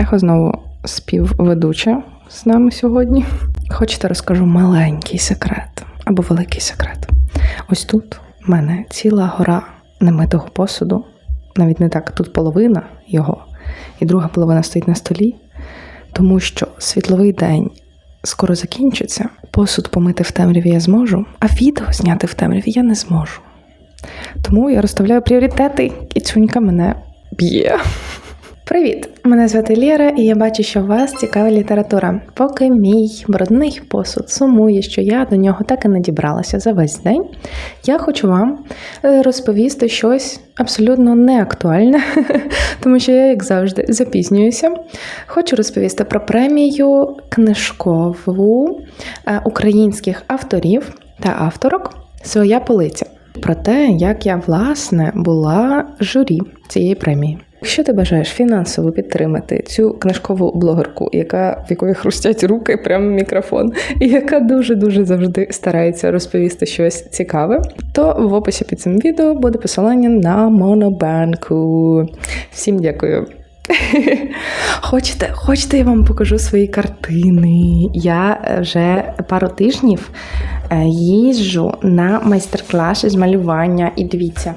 Ехо знову співведуча з нами сьогодні. Хочете, розкажу маленький секрет або великий секрет. Ось тут в мене ціла гора немитого посуду. Навіть не так, тут половина його, і друга половина стоїть на столі, тому що світловий день скоро закінчиться. Посуд помити в темряві я зможу, а відео зняти в темряві я не зможу. Тому я розставляю пріоритети, і цюнька мене б'є. Привіт! Мене звати Лєра, і я бачу, що вас цікава література. Поки мій брудний посуд сумує, що я до нього так і не дібралася за весь день. Я хочу вам е, розповісти щось абсолютно неактуальне, тому що я, як завжди, запізнююся. Хочу розповісти про премію книжкову е, українських авторів та авторок Своя полиця. Про те, як я власне була журі цієї премії. Якщо ти бажаєш фінансово підтримати цю книжкову блогерку, яка в якої хрустять руки прямо в мікрофон, і яка дуже дуже завжди старається розповісти щось цікаве, то в описі під цим відео буде посилання на монобанку. Всім дякую. Хочете, хочете, я вам покажу свої картини. Я е, вже пару тижнів е, їжджу на майстер-класи з малювання. І дивіться.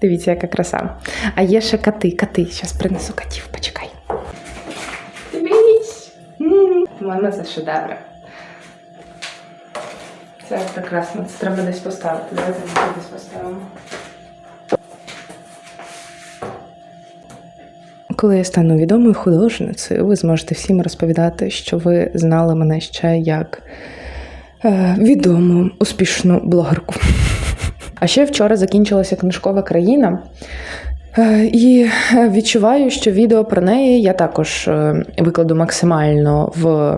Дивіться, яка краса. А є ще коти, коти. Зараз принесу котів, почекай. Дивись! По-моєму, це шедеври. Це прекрасно. Це треба десь поставити. Давайте десь поставимо. Коли я стану відомою художницею, ви зможете всім розповідати, що ви знали мене ще як е, відому, успішну блогерку. А ще вчора закінчилася книжкова країна. Е, І відчуваю, що відео про неї я також е, викладу максимально в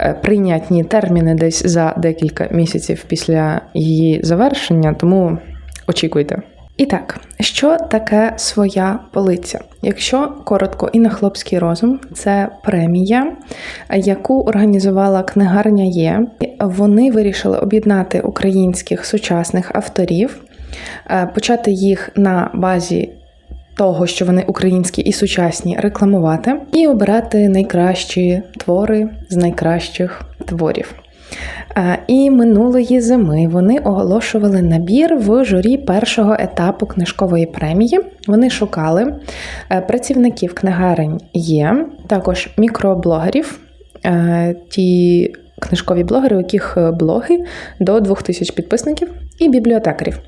е, прийнятні терміни десь за декілька місяців після її завершення, тому очікуйте. І так, що таке своя полиця? Якщо коротко і на хлопський розум, це премія, яку організувала книгарня Є. Вони вирішили об'єднати українських сучасних авторів, е, почати їх на базі. Того, що вони українські і сучасні, рекламувати, і обирати найкращі твори з найкращих творів. Е, І минулої зими вони оголошували набір в журі першого етапу книжкової премії. Вони шукали е, працівників книгарень є, також мікроблогерів, е, ті книжкові блогери, у яких блоги до 2000 підписників, і бібліотекарів.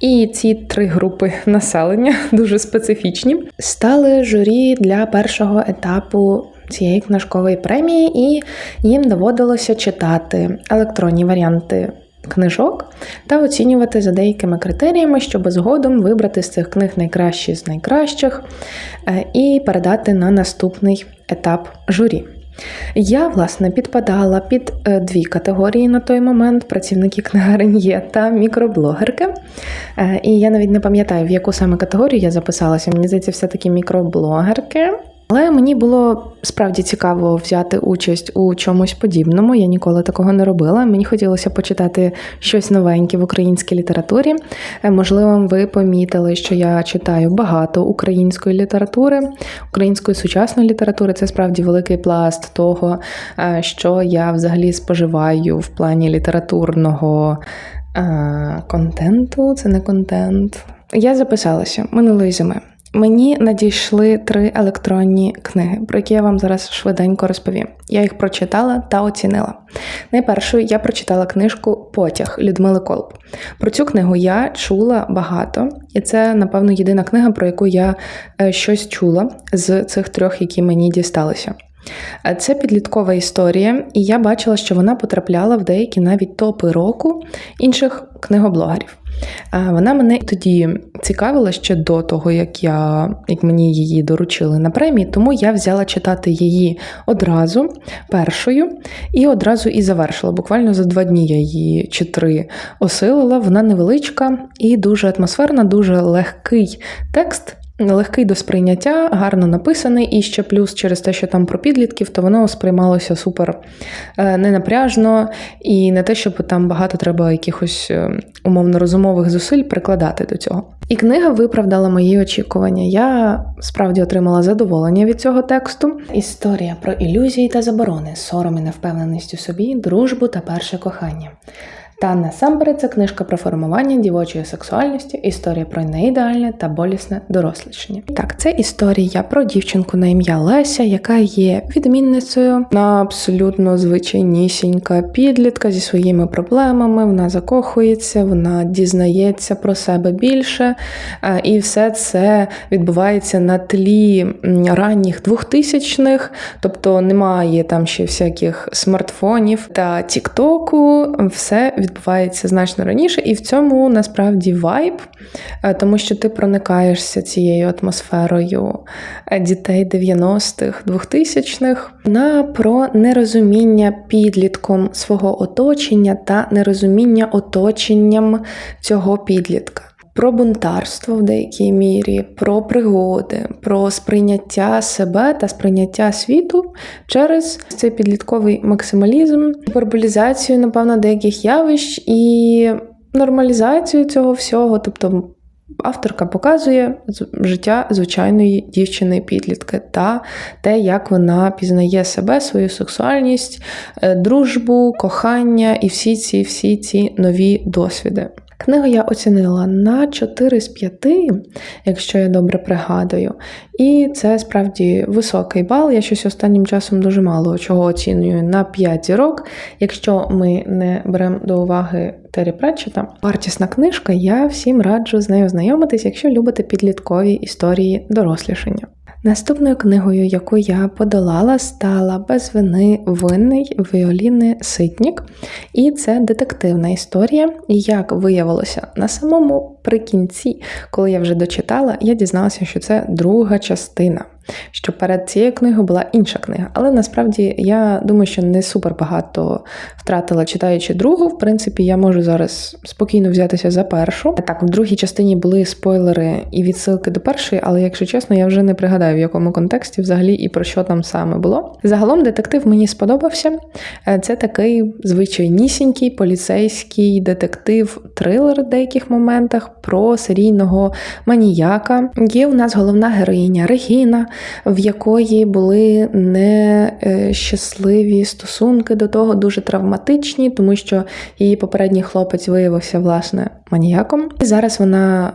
І ці три групи населення дуже специфічні, стали журі для першого етапу цієї книжкової премії, і їм доводилося читати електронні варіанти книжок та оцінювати за деякими критеріями, щоб згодом вибрати з цих книг найкращі з найкращих е, і передати на наступний етап журі. Я, власне, підпадала під е, дві категорії на той момент: працівники книгарень та мікроблогерки. Е, І я навіть не пам'ятаю, в яку саме категорію я записалася. Мені здається, все-таки мікроблогерки. Але мені було справді цікаво взяти участь у чомусь подібному. Я ніколи такого не робила. Мені хотілося почитати щось новеньке в українській літературі. Е, Можливо, ви помітили, що я читаю багато української літератури, української сучасної літератури. Це справді великий пласт того, е, що я взагалі споживаю в плані літературного е, контенту. Це не контент. Я записалася минулої зими. Мені надійшли три електронні книги, про які я вам зараз швиденько розповім. Я їх прочитала та оцінила. Найпершою я прочитала книжку Потяг Людмили Колб. Про цю книгу я чула багато, і це, напевно, єдина книга, про яку я е, щось чула з цих трьох, які мені дісталися. Е, Це підліткова історія, і я бачила, що вона потрапляла в деякі навіть топи року інших книгоблогерів. Е, Вона мене тоді цікавила ще до того, як я як мені її доручили на премії, тому я взяла читати її одразу першою і одразу і завершила. Буквально за два дні я її чи три осилила. Вона невеличка і дуже атмосферна, дуже легкий текст. Легкий до сприйняття, гарно написаний, і ще плюс через те, що там про підлітків, то воно сприймалося супер е, ненапряжно, і не те, щоб там багато треба якихось е, умовно розумових зусиль прикладати до цього. І книга виправдала мої очікування. Я справді отримала задоволення від цього тексту. Історія про ілюзії та заборони, сором і невпевненість у собі, дружбу та перше кохання. Та насамперед це книжка про формування дівочої сексуальності, історія про неідеальне та болісне дорослішання. Так, це історія про дівчинку на ім'я Леся, яка є відмінницею. Вона абсолютно звичайнісінька підлітка зі своїми проблемами. Вона закохується, вона дізнається про себе більше, е, і все це відбувається на тлі ранніх двохтисячних, тобто немає там ще всяких смартфонів та тіктоку. Все відбувається відбувається значно раніше, і в цьому насправді вайб, е, тому що ти проникаєшся цією атмосферою е, дітей 90-х, 2000-х. Вона про нерозуміння підлітком свого оточення та нерозуміння оточенням цього підлітка. Про бунтарство в деякій мірі, про пригоди, про сприйняття себе та сприйняття світу через цей підлітковий максималізм, гіперболізацію, напевно, деяких явищ і нормалізацію цього всього. Тобто авторка показує життя звичайної дівчини-підлітки та те, як вона пізнає себе, свою сексуальність, е, дружбу, кохання і всі ці всі ці нові досвіди. Книгу я оцінила на 4 з 5, якщо я добре пригадую. І це справді високий бал. Я щось останнім часом дуже мало чого оцінюю на 5 зірок. Якщо ми не беремо до уваги Террі Претчета, вартісна книжка, я всім раджу з нею знайомитись, якщо любите підліткові історії дорослішання. Наступною книгою, яку я подолала, стала без вини винний Віоліни Ситнік. І це детективна історія. Як виявилося на самому прикінці, коли я вже дочитала, я дізналася, що це друга частина що перед цією книгою була інша книга. Але насправді я думаю, що не супер багато втратила читаючи другу. В принципі, я можу зараз спокійно взятися за першу. Так, в другій частині були спойлери і відсилки до першої, але якщо чесно, я вже не пригадаю, в якому контексті взагалі і про що там саме було. Загалом детектив мені сподобався. Е, це такий звичайнісінький поліцейський детектив, трилер в деяких моментах про серійного маніяка. Є у нас головна героїня Регіна, в якої були нещасливі стосунки до того, дуже травматичні, тому що її попередній хлопець виявився власне маніяком. І зараз вона.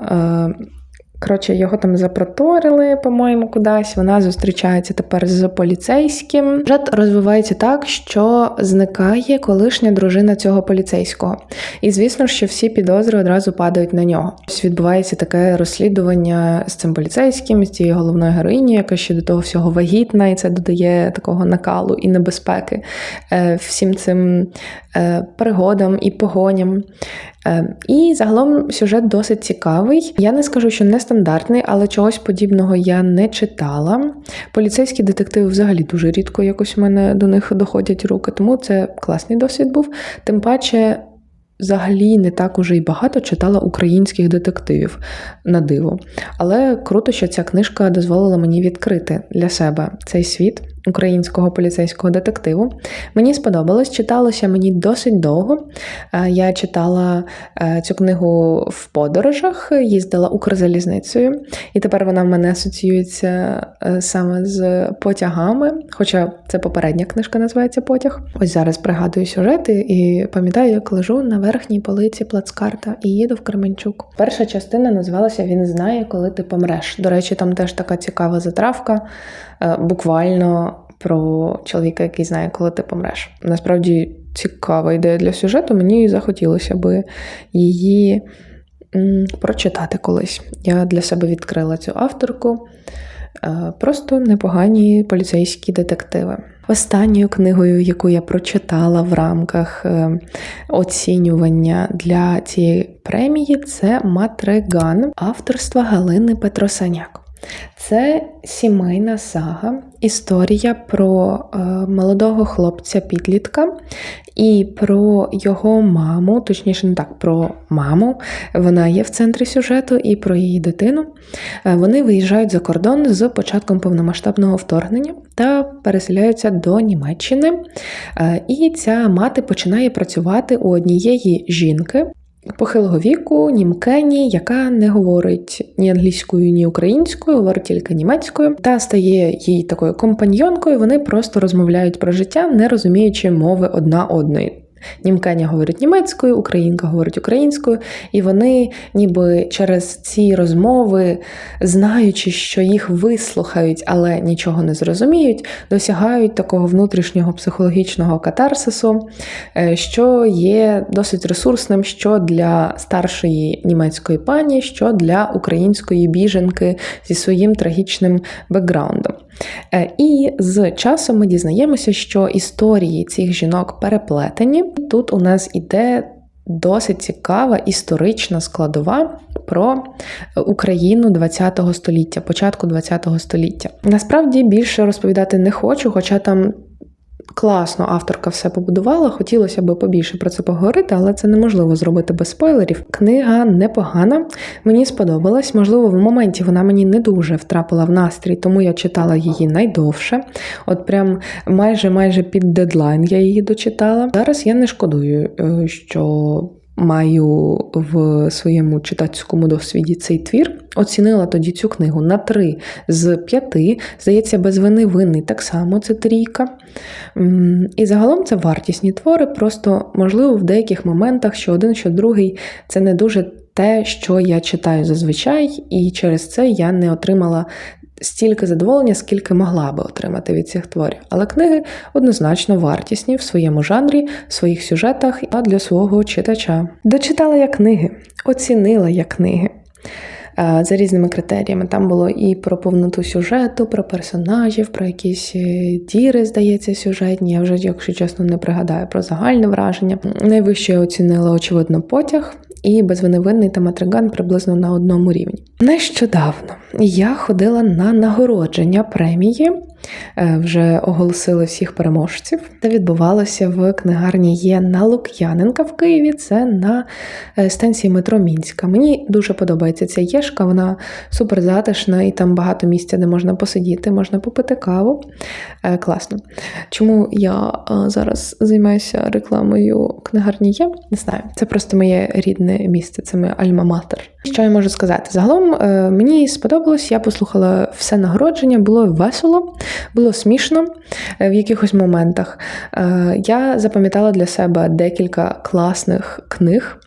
Е, Коротше, його там запроторили, по-моєму, кудись. Вона зустрічається тепер з поліцейським. Сюжет розвивається так, що зникає колишня дружина цього поліцейського. І звісно, що всі підозри одразу падають на нього. Ось відбувається таке розслідування з цим поліцейським, з цією головною героїнею, яка ще до того всього вагітна, і це додає такого накалу і небезпеки е, всім цим е, пригодам і погоням. Е, і загалом сюжет досить цікавий. Я не скажу, що нестандартний, але чогось подібного я не читала. Поліцейські детективи взагалі дуже рідко якось у мене до них доходять руки, тому це класний досвід був. Тим паче. Взагалі не так уже й багато читала українських детективів на диво. Але круто, що ця книжка дозволила мені відкрити для себе цей світ українського поліцейського детективу. Мені сподобалось, читалося мені досить довго. Е, я читала е, цю книгу в подорожах, їздила Укрзалізницею, і тепер вона в мене асоціюється е, саме з потягами. Хоча це попередня книжка називається Потяг. Ось зараз пригадую сюжети і пам'ятаю, як лежу на верхній полиці плацкарта і їду в Кременчук. Перша частина називалася Він знає, коли ти помреш. До речі, там теж така цікава затравка. Буквально про чоловіка, який знає, коли ти помреш. Насправді цікава ідея для сюжету. Мені захотілося би її прочитати колись. Я для себе відкрила цю авторку. Е, просто непогані поліцейські детективи. Останньою книгою, яку я прочитала в рамках е, оцінювання для цієї премії, це Матриган авторства Галини Петросаняк. Це сімейна сага, історія про е, молодого хлопця-підлітка і про його маму, точніше, не так, про маму. Вона є в центрі сюжету, і про її дитину. Е, Вони виїжджають за кордон з початком повномасштабного вторгнення та переселяються до Німеччини. Е, І ця мати починає працювати у однієї жінки. Похилого віку, німкені, яка не говорить ні англійською, ні українською, говорить тільки німецькою, та стає їй такою компаньйонкою. Вони просто розмовляють про життя, не розуміючи мови одна одної. Німкеня говорить німецькою, українка говорить українською, і вони, ніби через ці розмови, знаючи, що їх вислухають, але нічого не зрозуміють, досягають такого внутрішнього психологічного катарсису, е, що є досить ресурсним що для старшої німецької пані, що для української біженки зі своїм трагічним бекграундом. Е, І з часом ми дізнаємося, що історії цих жінок переплетені. Тут у нас іде досить цікава історична складова про Україну ХХ століття, початку ХХ століття. Насправді більше розповідати не хочу, хоча там. Класно авторка все побудувала, хотілося б побільше про це поговорити, але це неможливо зробити без спойлерів. Книга непогана, мені сподобалась. Можливо, в моменті вона мені не дуже втрапила в настрій, тому я читала її найдовше. От прям майже майже під дедлайн я її дочитала. Зараз я не шкодую, е, що. Маю в своєму читацькому досвіді цей твір. Оцінила тоді цю книгу на 3 з 5. Здається, без вини винний так само це трійка. І загалом це вартісні твори, просто, можливо, в деяких моментах, що один, що другий, це не дуже те, що я читаю зазвичай, і через це я не отримала стільки задоволення, скільки могла би отримати від цих творів. Але книги однозначно вартісні в своєму жанрі, в своїх сюжетах а для свого читача. Дочитала я книги, оцінила я книги. е, За різними критеріями. Там було і про повноту сюжету, про персонажів, про якісь е, діри, здається, сюжетні. Я вже, якщо чесно, не пригадаю про загальне враження. Найвище оцінила, очевидно, потяг і безвиневинний та матриган приблизно на одному рівні. Нещодавно я ходила на нагородження премії. е, Вже оголосили всіх переможців. Це відбувалося в книгарні є на Лук'яненка в Києві. Це на е, станції метро Мінська. Мені дуже подобається ця єшка, вона супер затишна і там багато місця, де можна посидіти, можна попити каву. Е, Класно. Чому я зараз займаюся рекламою книгарні є? Не знаю. Це просто моє рідне місце, це моє альма-матер. Що я можу сказати? Загалом е, мені сподобалось, я послухала все нагородження, було весело, було смішно е, в якихось моментах. Е, Я запам'ятала для себе декілька класних книг.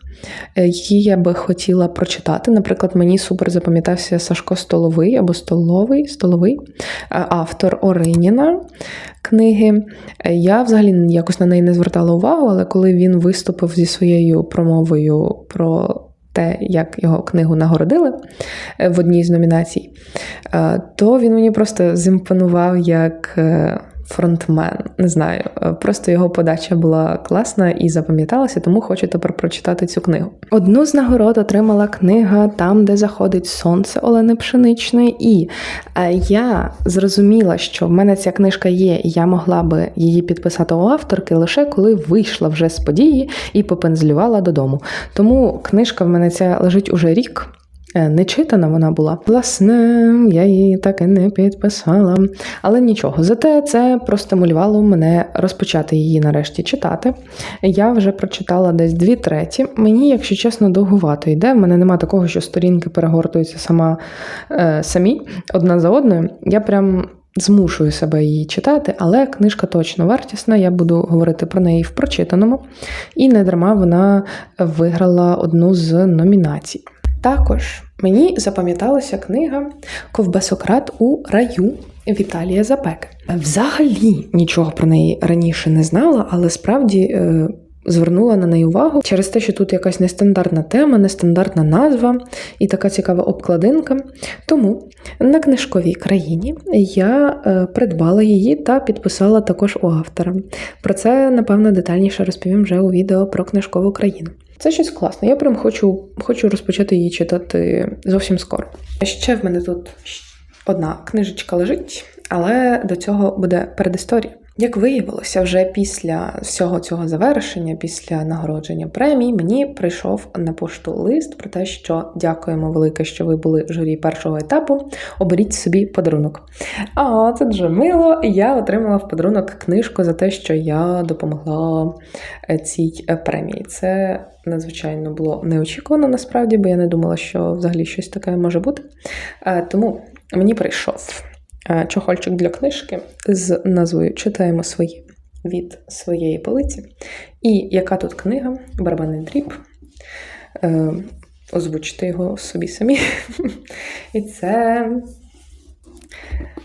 Е, Які я би хотіла прочитати. Наприклад, мені супер запам'ятався Сашко Столовий або Столовий, Столовий, е, автор Ориніна книги. Е, Я взагалі якось на неї не звертала увагу, але коли він виступив зі своєю промовою про те, як його книгу нагородили е, в одній з номінацій, е, то він мені просто зімпонував як е, фронтмен. Не знаю, е, просто його подача була класна і запам'яталася, тому хочу тепер прочитати цю книгу. Одну з нагород отримала книга Там, де заходить сонце Олени Пшеничної, і е, я зрозуміла, що в мене ця книжка є, і я могла би її підписати у авторки лише коли вийшла вже з події і попензлювала додому. Тому книжка в мене ця лежить уже рік. Е, Не читана вона була. Власне, я її так і не підписала. Але нічого, зате це простимулювало мене розпочати її нарешті читати. Я вже прочитала десь дві треті. Мені, якщо чесно, довгувато йде. В мене нема такого, що сторінки перегортуються сама е, самі одна за одною. Я прям. Змушую себе її читати, але книжка точно вартісна. Я буду говорити про неї в прочитаному, і не дарма вона виграла одну з номінацій. Також мені запам'яталася книга Ковбасократ у раю Віталія Запеки. Взагалі нічого про неї раніше не знала, але справді. е, Звернула на неї увагу через те, що тут якась нестандартна тема, нестандартна назва і така цікава обкладинка. Тому на книжковій країні я е, придбала її та підписала також у автора. Про це, напевно, детальніше розповім вже у відео про книжкову країну. Це щось класне. Я прям хочу, хочу розпочати її читати зовсім скоро. Ще в мене тут одна книжечка лежить, але до цього буде передісторія. Як виявилося, вже після всього цього завершення, після нагородження премій, мені прийшов на пошту лист про те, що дякуємо велике, що ви були в журі першого етапу. Оберіть собі подарунок. А це дуже мило. Я отримала в подарунок книжку за те, що я допомогла е, цій е, премії. Це надзвичайно було неочікувано насправді, бо я не думала, що взагалі щось таке може бути. Е, Тому мені прийшов чохольчик для книжки з назвою Читаємо свої від своєї полиці. І яка тут книга? Барабанний дріб. Озвучити Озвучте його собі самі. І це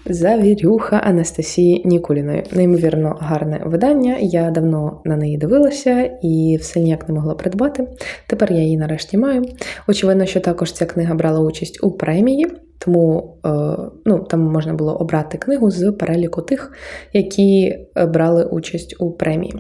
Завірюха Анастасії Нікуліної. Неймовірно гарне видання. Я давно на неї дивилася і все ніяк не могла придбати. Тепер я її нарешті маю. Очевидно, що також ця книга брала участь у премії, тому е, ну, там можна було обрати книгу з переліку тих, які е, брали участь у премії.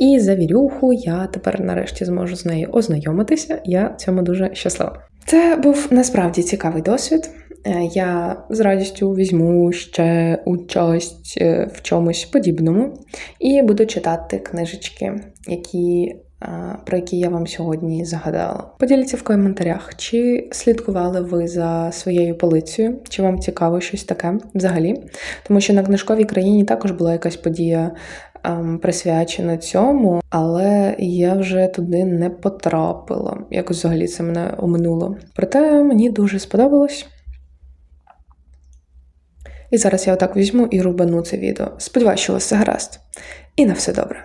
І завірюху я тепер нарешті зможу з нею ознайомитися. Я цьому дуже щаслива. Це був насправді цікавий досвід. Е, Я з радістю візьму ще участь е, в чомусь подібному і буду читати книжечки, які, е, про які я вам сьогодні загадала. Поділіться в коментарях, чи слідкували ви за своєю полицею, чи вам цікаво щось таке взагалі. Тому що на книжковій країні також була якась подія ем, присвячена цьому, але я вже туди не потрапила. Якось взагалі це мене оминуло. Проте мені дуже сподобалось. І зараз я отак візьму і рубану це відео. Сподіваюся, що у вас все гаразд. І на все добре.